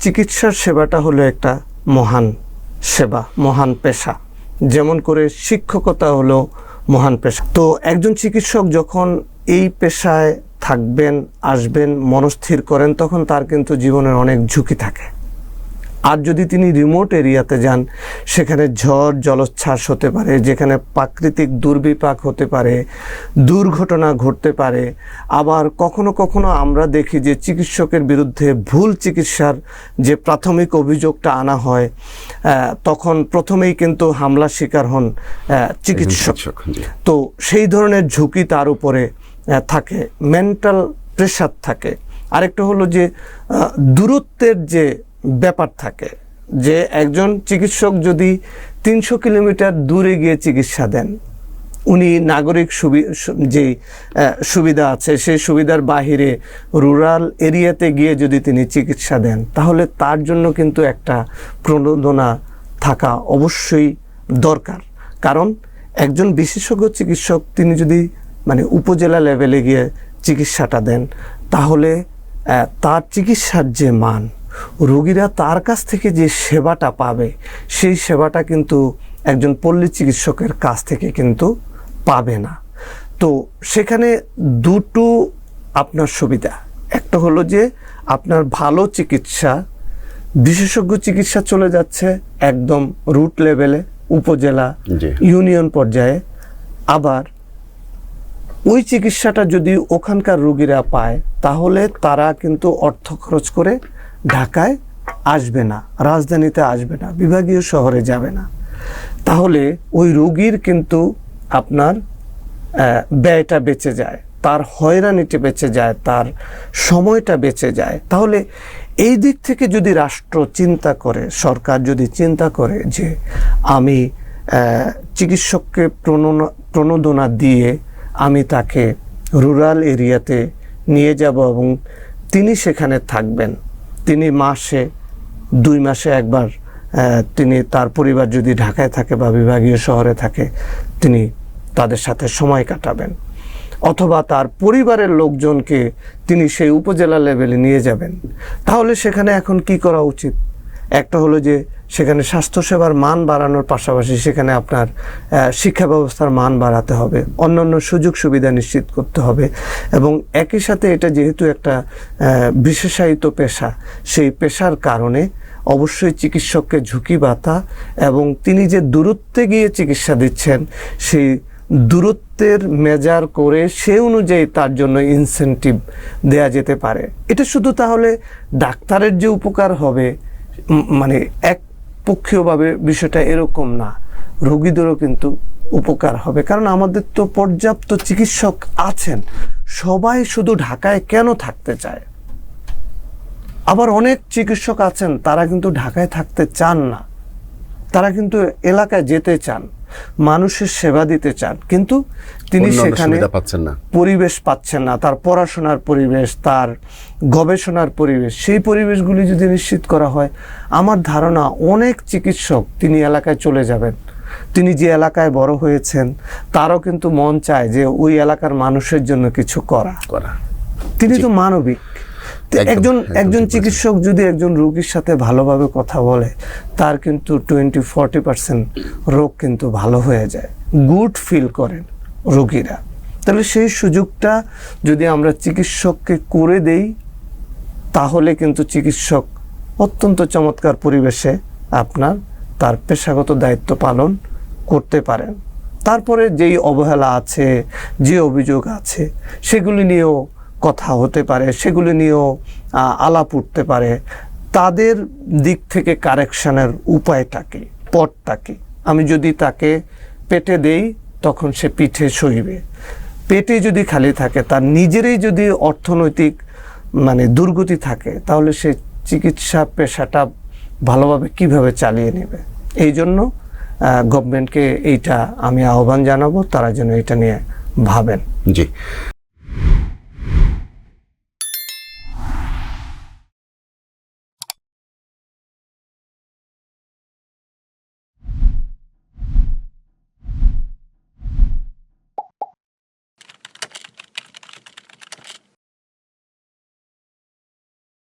চিকিৎসার সেবাটা হলো একটা মহান সেবা, মহান পেশা। যেমন করে শিক্ষকতা হলো মহান পেশা। তো একজন চিকিৎসক যখন এই পেশায় থাকবেন, আসবেন, মনস্থির করেন, তখন তার কিন্তু জীবনের অনেক ঝুঁকি থাকে। আর যদি তিনি রিমোট এরিয়াতে যান সেখানে ঝড় জলোচ্ছ্বাস হতে পারে যেখানে প্রাকৃতিক দুর্বিপাক হতে পারে দুর্ঘটনা ঘটতে পারে। আবার কখনো কখনো আমরা দেখি যে চিকিৎসকের বিরুদ্ধে ভুল চিকিৎসার যে প্রাথমিক অভিযোগটা আনা হয় তখন প্রথমেই কিন্তু হামলা শিকার হন চিকিৎসক, তো সেই ধরনের ঝুঁকি তার উপরে থাকে মেন্টাল প্রেশার থাকে। আরেকটা হলো যে দূরত্বের যে ব্যাপার থাকে যে একজন চিকিৎসক যদি তিনশো কিলোমিটার দূরে গিয়ে চিকিৎসা দেন, উনি নাগরিক সুবি যে সুবিধা আছে, সেই সুবিধার বাহিরে রুরাল এরিয়াতে গিয়ে যদি তিনি চিকিৎসা দেন, তাহলে তার জন্য কিন্তু একটা প্রণোদনা থাকা অবশ্যই দরকার। কারণ একজন বিশেষজ্ঞ চিকিৎসক, তিনি যদি মানে উপজেলা লেভেলে গিয়ে চিকিৎসাটা দেন, তাহলে তার চিকিৎসার যে মান রোগীরা তার কাছ থেকে যে সেবাটা পাবে সেই সেবাটা কিন্তু একজন পল্লী চিকিৎসকের কাছ থেকে কিন্তু পাবে না। তো সেখানে দুটো আপনার সুবিধা। একটা হলো যে আপনার ভালো চিকিৎসা বিশেষজ্ঞ চিকিৎসা চলে যাচ্ছে একদম রুট লেভেলে উপজেলা ইউনিয়ন পর্যায়ে। আবার ওই চিকিৎসাটা যদি ওখানকার রোগীরা পায় তাহলে তারা কিন্তু অর্থ খরচ করে ঢাকায় আসবে না, রাজধানীতে আসবে না, বিভাগীয় শহরে যাবে না। তাহলে ওই রোগীর কিন্তু আপনার ব্যয়টা বেঁচে যায়, তার হয়রানিটা বেঁচে যায়, তার সময়টা বেঁচে যায়। তাহলে এই দিক থেকে যদি রাষ্ট্র চিন্তা করে, সরকার যদি চিন্তা করে যে আমি চিকিৎসককে প্রণোদনা প্রণোদনা দিয়ে আমি তাকে রুরাল এরিয়াতে নিয়ে যাব এবং তিনি সেখানে থাকবেন তিনি মাসে, দুই মাসে একবার তিনি তার পরিবার যদি ঢাকায় থাকে বা বিভাগীয় শহরে থাকে, তিনি তাদের সাথে সময় কাটাবেন। অথবা তার পরিবারের লোকজনকে তিনি সেই উপজেলা লেভেলে নিয়ে যাবেন। তাহলে সেখানে এখন কি করা উচিত? একটা হলো যে সেখানে স্বাস্থ্যসেবার মান বাড়ানোর পাশাপাশি সেখানে আপনার শিক্ষা ব্যবস্থার মান বাড়াতে হবে, অন্যান্য সুযোগ সুবিধা নিশ্চিত করতে হবে এবং একই সাথে এটা যেহেতু একটা বিশেষায়িত পেশা, সেই পেশার কারণে অবশ্যই চিকিৎসককে ঝুঁকি বাতা এবং তিনি যে দূরত্বে গিয়ে চিকিৎসা দিচ্ছেন, সেই দূরত্বের মেজার করে সে অনুযায়ী তার জন্য ইনসেনটিভ দেয়া যেতে পারে। এটা শুধু তাহলে ডাক্তারের যে উপকার হবে মানে এক পক্ষীয়ভাবে বিষয়টা এরকম না। রোগীদেরও কিন্তু উপকার হবে। কারণ আমাদের তো পর্যাপ্ত চিকিৎসক আছেন। সবাই শুধু ঢাকায় কেন থাকতে চায়? আবার অনেক চিকিৎসক আছেন, তারা কিন্তু ঢাকায় থাকতে চান না। তারা কিন্তু এলাকায় যেতে চান। মানুষের সেবা দিতে চান কিন্তু তিনি সেখানে পাচ্ছেন না। পরিবেশ পাচ্ছেন না তার পড়াশোনার পরিবেশ তার গবেষণার পরিবেশ সেই পরিবেশগুলি যদি নিশ্চিত করা হয় আমার ধারণা অনেক চিকিৎসক তিনি এলাকায় চলে যাবেন। তিনি যে এলাকায় বড় হয়েছেন তারও কিন্তু মন চায় যে ওই এলাকার মানুষের জন্য কিছু করা। করা। তিনি তো মানবিক। একজন একজন চিকিৎসক যদি একজন রোগীর সাথে ভালোভাবে কথা বলে তার কিন্তু টোয়েন্টি ফর্টি পার্সেন্ট রোগ কিন্তু ভালো হয়ে যায়। গুড ফিল করেন রোগীরা। তাহলে সেই সুযোগটা যদি আমরা চিকিৎসককে করে দেই তাহলে কিন্তু চিকিৎসক অত্যন্ত চমৎকার পরিবেশে আপনার তার পেশাগত দায়িত্ব পালন করতে পারেন। তারপরে যেই অবহেলা আছে যে অভিযোগ আছে সেগুলি নিয়েও কথা হতে পারে, সেগুলি নিয়েও আলাপ উঠতে পারে। তাদের দিক থেকে কারেকশনের উপায়টা কি পথটা কি আমি যদি তাকে পেটে দেই, তখন সে পিঠে সইবে। পেটে যদি খালি থাকে, তার নিজেরই যদি অর্থনৈতিক মানে দুর্গতি থাকে, তাহলে সে চিকিৎসা পেশাটা ভালোভাবে কীভাবে চালিয়ে নেবে? এই জন্য গভর্নমেন্টকে এইটা আমি আহ্বান জানাব, তারা যেন এটা নিয়ে ভাবেন। জি।